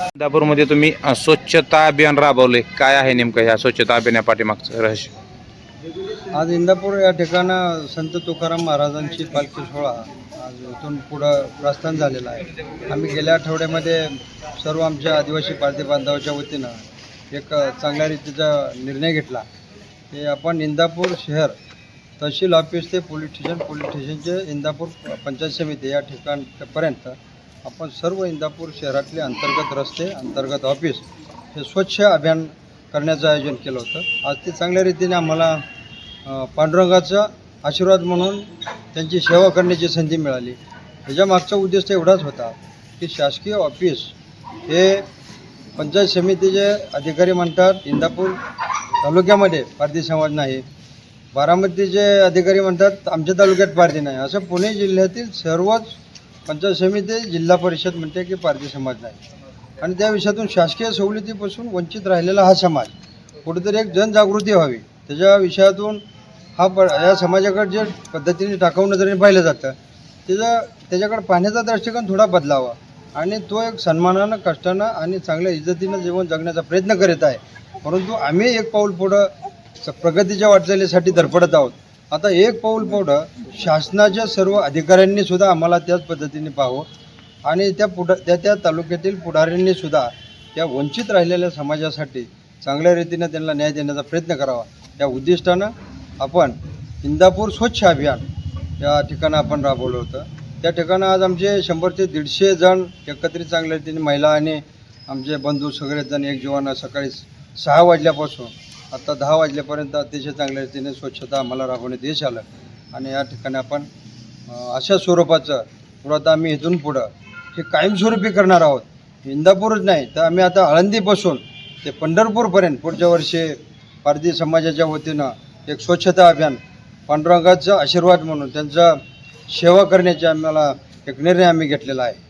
इंदापूरमध्ये तुम्ही स्वच्छता अभियान राबवले. काय आहे नेमकं ह्या स्वच्छता अभियाना पाठीमागचं रहस्य? आज इंदापूर या ठिकाणं संत तुकाराम महाराजांची पालखी सोहळा आज इथून पुढं प्रस्थान झालेला आहे. आम्ही गेल्या आठवड्यामध्ये सर्व आमच्या आदिवासी पार्टी बांधवाच्या वतीनं एक चांगल्या रीतीचा निर्णय घेतला. की आपण इंदापूर शहर तहसील ऑफिस ते पोलीस स्टेशन पोलीस स्टेशनचे इंदापूर पंचायत समिती या ठिकाणपर्यंत आपण सर्व इंदापूर शहरातले अंतर्गत रस्ते अंतर्गत ऑफिस हे स्वच्छ अभियान करण्याचं आयोजन केलं होतं. आज ते चांगल्या रीतीने आम्हाला पांडुरंगाचा आशीर्वाद म्हणून त्यांची सेवा करण्याची संधी मिळाली. ह्याच्या मागचा उद्देश एवढाच होता की शासकीय ऑफिस हे पंचायत समितीचे अधिकारी म्हणतात इंदापूर तालुक्यामध्ये पारधी समाज नाही. बारामतीचे अधिकारी म्हणतात आमच्या तालुक्यात पारधी नाही. असं पुणे जिल्ह्यातील सर्वच पंचायत समिती जिल्हा परिषद म्हणते की पारधी समाज नाही. आणि त्या विषयातून शासकीय सवलतीपासून वंचित राहिलेला हा समाज. कुठेतरी एक जनजागृती व्हावी. त्याच्या विषयातून हा प या समाजाकडे जे पद्धतीने टाकाऊ नजरेने पाहिलं जातं त्याचा त्याच्याकडे पाहण्याचा दृष्टिकोन थोडा बदलावा. आणि तो एक सन्मानानं कष्टानं आणि चांगल्या इज्जतीनं जीवन जगण्याचा प्रयत्न करीत आहे. परंतु आम्ही एक पाऊल पुढं स- प्रगतीच्या वाटचालीसाठी धडपडत आहोत. आता एक पाऊल पुढं शासनाच्या सर्व अधिकाऱ्यांनी सुद्धा आम्हाला त्याच पद्धतीने पाहावं आणि त्या पुढं त्या त्या तालुक्यातील पुढाऱ्यांनी सुद्धा त्या वंचित राहिलेल्या समाजासाठी चांगल्या रीतीनं त्यांना न्याय देण्याचा प्रयत्न करावा. या उद्दिष्टानं आपण इंदापूर स्वच्छ अभियान या ठिकाणं आपण राबवलं होतं. त्या ठिकाणं आज आमचे शंभर ते दीडशे जण एकत्रित चांगल्या रीतीने महिला आणि आमचे बंधू सगळेजण एक जीवांना सकाळी सहा वाजल्यापासून आता दहा वाजल्यापर्यंत अतिशय चांगल्या रीतीने स्वच्छता आम्हाला राबवण्यात यश आलं. आणि या ठिकाणी आपण अशा स्वरूपाचं पुरं आम्ही इथून पुढं हे कायमस्वरूपी करणार आहोत. इंदापूरच नाही तर आम्ही आता आळंदीपासून ते पंढरपूरपर्यंत पुढच्या वर्षी पारधी समाजाच्या वतीनं एक स्वच्छता अभियान पांडुरंगाचा आशीर्वाद म्हणून त्यांचा सेवा करण्याची आम्हाला एक निर्णय आम्ही घेतलेला आहे.